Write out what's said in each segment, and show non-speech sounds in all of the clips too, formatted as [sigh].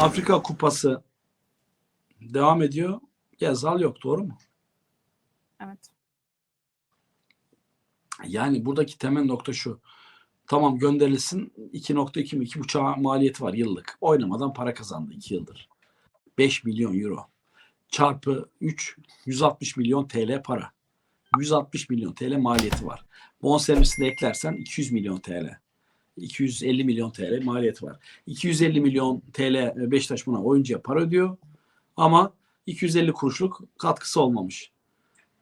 Afrika Kupası devam ediyor. Gezal yok doğru mu? Evet. Yani buradaki temel nokta şu. Tamam gönderilsin 2.2 mi 2.5 maliyeti var yıllık. Oynamadan para kazandı 2 yıldır. 5 milyon euro. Çarpı 3 160 milyon TL para. 160 milyon TL maliyeti var. Bonservisini eklersen 200 milyon TL. 250 milyon TL maliyeti var. 250 milyon TL Beşiktaş buna oyuncuya para ödüyor. Ama 250 kuruşluk katkısı olmamış.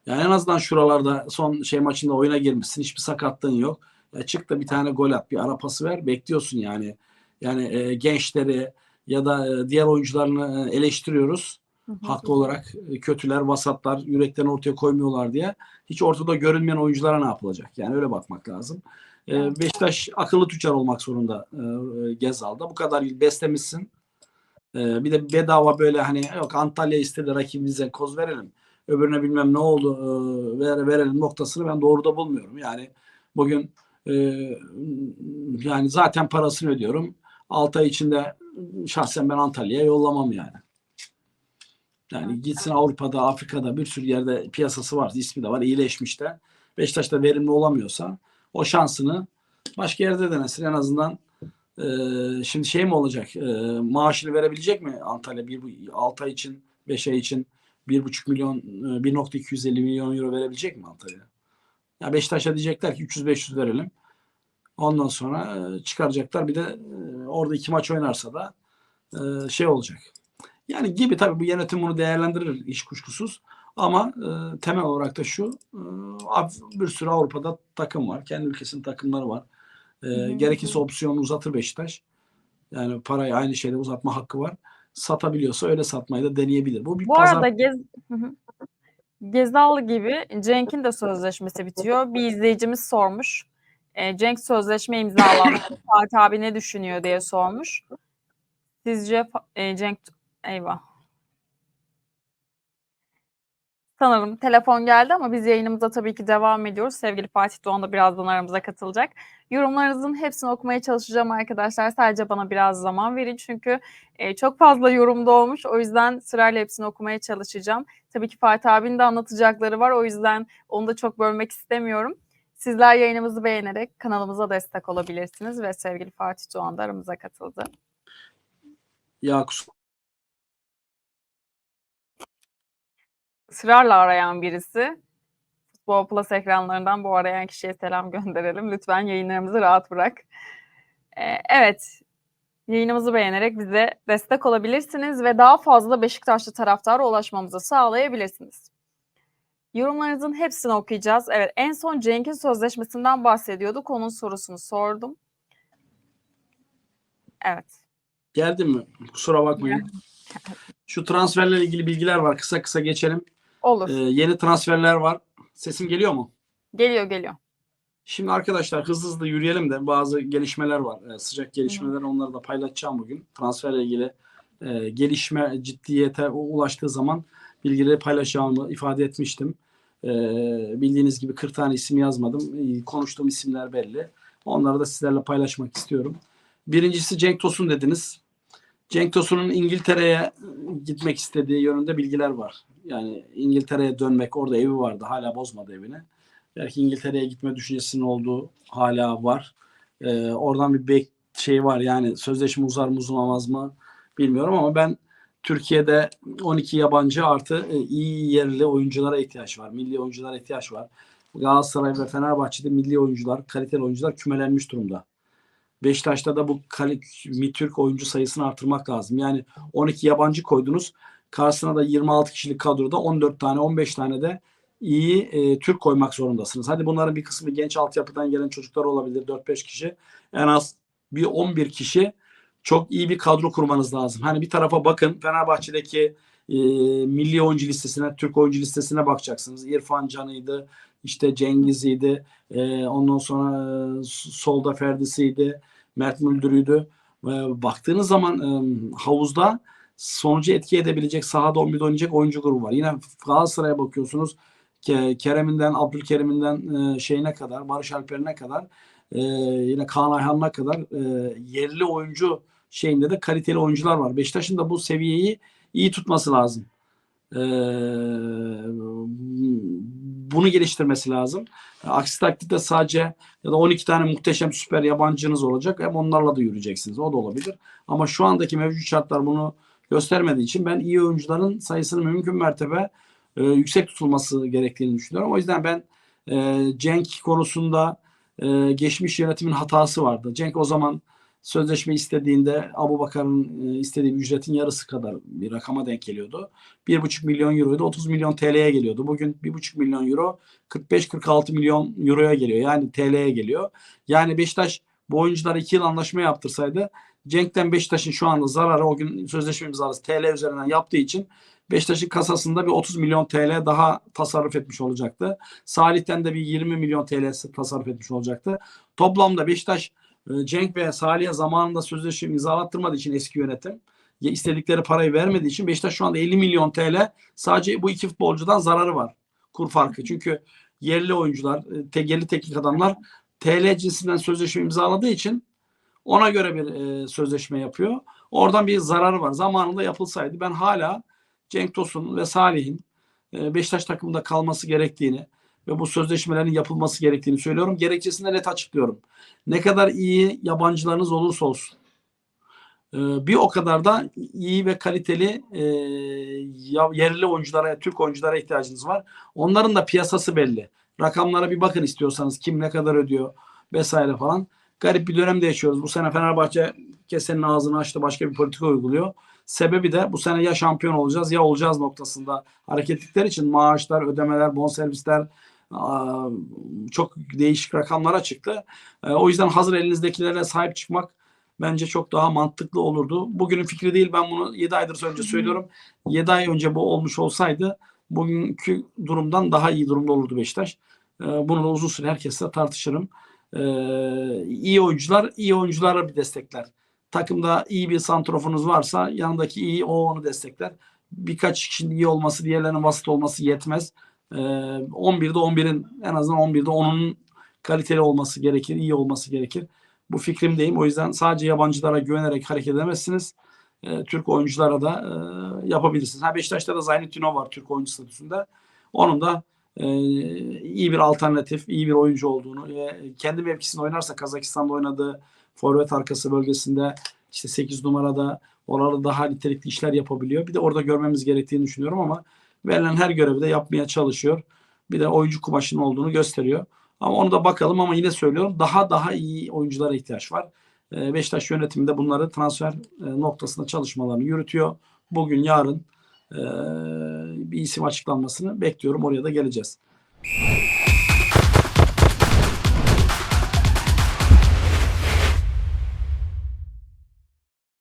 Yani en azından şuralarda son şey maçında oyuna girmişsin. Hiçbir sakatlığın yok. Ya çık da bir tane gol at, bir ara pası ver. Bekliyorsun yani. Yani e, gençleri ya da e, diğer oyuncularını e, eleştiriyoruz. Hı hı. Haklı olarak e, kötüler, vasatlar, yüreklerini ortaya koymuyorlar diye. Hiç ortada görünmeyen oyunculara ne yapılacak? Yani öyle bakmak lazım. E. Beşiktaş akıllı tüccar olmak zorunda e, e, Gezal'da. Bu kadar yıl beslemişsin. E, bir de bedava böyle hani yok Antalya istedi rakibimize koz verelim. Öbürüne bilmem ne oldu e, ver, verelim noktasını ben doğru da bulmuyorum. Yani bugün e, yani zaten parasını ödüyorum. 6 ay içinde şahsen ben Antalya'ya yollamam yani. Yani gitsin Avrupa'da, Afrika'da bir sürü yerde piyasası var, ismi de var, iyileşmiş de. Beşiktaş'ta verimli olamıyorsa o şansını başka yerde denesin. En azından e, şimdi şey mi olacak? E, maaşını verebilecek mi Antalya? Bir, 6 ay için, 5 ay için 1,5 milyon, e, 1.250 milyon euro verebilecek mi Antalya? Ya Beşiktaş'a diyecekler ki 300-500 verelim. Ondan sonra e, çıkaracaklar. Bir de e, orada iki maç oynarsa da e, şey olacak. Yani gibi tabii bu yönetim bunu değerlendirir iş kuşkusuz. Ama e, temel olarak da şu e, bir sürü Avrupa'da takım var. Kendi ülkesinin takımları var. E, hı. gerekirse opsiyonu uzatır Beşiktaş. Yani parayı aynı şeyde uzatma hakkı var. Satabiliyorsa öyle satmayı da deneyebilir. Bu bir Bu pazar arada Gez Hı hı. Gezal gibi Cenk'in de sözleşmesi bitiyor. Bir izleyicimiz sormuş. E, Cenk sözleşme imzalandı. [laughs] Fatih abi ne düşünüyor diye sormuş. Sizce e, Cenk eyvah. Sanırım telefon geldi ama biz yayınımıza tabii ki devam ediyoruz. Sevgili Fatih Doğan da birazdan aramıza katılacak. Yorumlarınızın hepsini okumaya çalışacağım arkadaşlar. Sadece bana biraz zaman verin çünkü e, çok fazla yorumda olmuş. O yüzden sırayla hepsini okumaya çalışacağım. Tabii ki Fatih abinin de anlatacakları var. O yüzden onu da çok bölmek istemiyorum. Sizler yayınımızı beğenerek kanalımıza destek olabilirsiniz ve sevgili Fatih Doğan da aramıza katıldı. ya kus- ısrarla arayan birisi. Futbol Plus ekranlarından bu arayan kişiye selam [laughs] gönderelim. Lütfen yayınlarımızı rahat bırak. Ee, evet, yayınımızı beğenerek bize destek olabilirsiniz ve daha fazla Beşiktaşlı taraftara ulaşmamızı sağlayabilirsiniz. Yorumlarınızın hepsini okuyacağız. Evet, en son Cenk'in sözleşmesinden bahsediyorduk. Onun sorusunu sordum. Evet. geldi mi? Kusura bakmayın. Şu transferlerle ilgili bilgiler var. Kısa kısa geçelim. Olur. Ee, yeni transferler var. Sesim geliyor mu? Geliyor geliyor. Şimdi arkadaşlar hızlı hızlı yürüyelim de bazı gelişmeler var. Ee, sıcak gelişmeler onları da paylaşacağım bugün. Transferle ilgili e, gelişme ciddiyete ulaştığı zaman bilgileri paylaşacağımı ifade etmiştim. Ee, bildiğiniz gibi 40 tane isim yazmadım. Ee, konuştuğum isimler belli. Onları da sizlerle paylaşmak istiyorum. Birincisi Cenk Tosun dediniz. Cenk Tosun'un İngiltere'ye gitmek istediği yönünde bilgiler var. Yani İngiltere'ye dönmek, orada evi vardı. Hala bozmadı evini. Belki İngiltere'ye gitme düşüncesinin olduğu hala var. Ee, oradan bir bek şey var yani sözleşme uzar mı uzamaz mı bilmiyorum ama ben Türkiye'de 12 yabancı artı e, iyi yerli oyunculara ihtiyaç var. Milli oyunculara ihtiyaç var. Galatasaray ve Fenerbahçe'de milli oyuncular, kaliteli oyuncular kümelenmiş durumda. Beşiktaş'ta da bu kale, Türk oyuncu sayısını artırmak lazım. Yani 12 yabancı koydunuz. Karşısına da 26 kişilik kadroda 14 tane 15 tane de iyi e, Türk koymak zorundasınız. Hadi bunların bir kısmı genç altyapıdan gelen çocuklar olabilir 4-5 kişi. En az bir 11 kişi çok iyi bir kadro kurmanız lazım. Hani bir tarafa bakın Fenerbahçe'deki e, milli oyuncu listesine, Türk oyuncu listesine bakacaksınız. İrfan Can'ıydı, işte Cengiz'iydi, e, ondan sonra e, solda Ferdi'siydi, Mert Müldür'üydü. E, baktığınız zaman e, havuzda sonucu etki edebilecek sahada 11'de oynayacak oyuncu grubu var. Yine Galatasaray'a bakıyorsunuz. Ke- Kerem'inden, Abdülkerim'inden e, şeyine kadar, Barış Alper'ine kadar e, yine Kaan Ayhan'ına kadar e, yerli oyuncu şeyinde de kaliteli oyuncular var. Beşiktaş'ın da bu seviyeyi iyi tutması lazım. Ee, bunu geliştirmesi lazım. Aksi takdirde sadece ya da 12 tane muhteşem süper yabancınız olacak. Hem onlarla da yürüyeceksiniz. O da olabilir. Ama şu andaki mevcut şartlar bunu göstermediği için ben iyi oyuncuların sayısının mümkün mertebe e, yüksek tutulması gerektiğini düşünüyorum. O yüzden ben e, Cenk konusunda e, geçmiş yönetimin hatası vardı. Cenk o zaman sözleşme istediğinde Abu Bakar'ın e, istediği ücretin yarısı kadar bir rakama denk geliyordu. 1,5 milyon euroydu 30 milyon TL'ye geliyordu. Bugün 1,5 milyon euro 45-46 milyon euroya geliyor. Yani TL'ye geliyor. Yani Beşiktaş bu oyunculara 2 yıl anlaşma yaptırsaydı Cenk'ten Beşiktaş'ın şu anda zararı o gün sözleşme imzalası TL üzerinden yaptığı için Beşiktaş'ın kasasında bir 30 milyon TL daha tasarruf etmiş olacaktı. Salih'ten de bir 20 milyon TL tasarruf etmiş olacaktı. Toplamda Beşiktaş Cenk ve Salih'e zamanında sözleşme imzalattırmadığı için eski yönetim istedikleri parayı vermediği için Beşiktaş şu anda 50 milyon TL sadece bu iki futbolcudan zararı var. Kur farkı. Çünkü yerli oyuncular, e, te- teknik adamlar TL cinsinden sözleşme imzaladığı için ona göre bir e, sözleşme yapıyor. Oradan bir zararı var. Zamanında yapılsaydı ben hala Cenk Tosun ve Salih'in e, Beşiktaş takımında kalması gerektiğini ve bu sözleşmelerin yapılması gerektiğini söylüyorum. Gerekçesini de net açıklıyorum. Ne kadar iyi yabancılarınız olursa olsun e, bir o kadar da iyi ve kaliteli e, yerli oyunculara, Türk oyunculara ihtiyacınız var. Onların da piyasası belli. Rakamlara bir bakın istiyorsanız kim ne kadar ödüyor vesaire falan. Garip bir dönemde yaşıyoruz. Bu sene Fenerbahçe kesenin ağzını açtı başka bir politika uyguluyor. Sebebi de bu sene ya şampiyon olacağız ya olacağız noktasında hareketlikler için maaşlar, ödemeler, bonservisler çok değişik rakamlara çıktı. E, o yüzden hazır elinizdekilere sahip çıkmak bence çok daha mantıklı olurdu. Bugünün fikri değil ben bunu 7 aydır önce söylüyorum. 7 ay önce bu olmuş olsaydı bugünkü durumdan daha iyi durumda olurdu Beşiktaş. E, bunu da uzun süre herkesle tartışırım. E, iyi oyuncular iyi oyunculara bir destekler. Takımda iyi bir santrofonuz varsa yanındaki iyi o onu destekler. Birkaç kişinin iyi olması diğerlerinin vasıt olması yetmez. E, 11'de 11'in en azından 11'de onun kaliteli olması gerekir, iyi olması gerekir. Bu fikrimdeyim. O yüzden sadece yabancılara güvenerek hareket edemezsiniz. E, Türk oyunculara da e, yapabilirsiniz. Ha Beşiktaş'ta da Zaynettinov var Türk oyuncu statüsünde. Onun da e, iyi bir alternatif, iyi bir oyuncu olduğunu ve kendi mevkisinde oynarsa Kazakistan'da oynadığı forvet arkası bölgesinde işte 8 numarada orada daha nitelikli işler yapabiliyor. Bir de orada görmemiz gerektiğini düşünüyorum ama verilen her görevi de yapmaya çalışıyor. Bir de oyuncu kumaşının olduğunu gösteriyor. Ama onu da bakalım ama yine söylüyorum daha daha iyi oyunculara ihtiyaç var. Ee, Beşiktaş yönetiminde bunları transfer e, noktasında çalışmalarını yürütüyor. Bugün yarın e, bir isim açıklanmasını bekliyorum. Oraya da geleceğiz.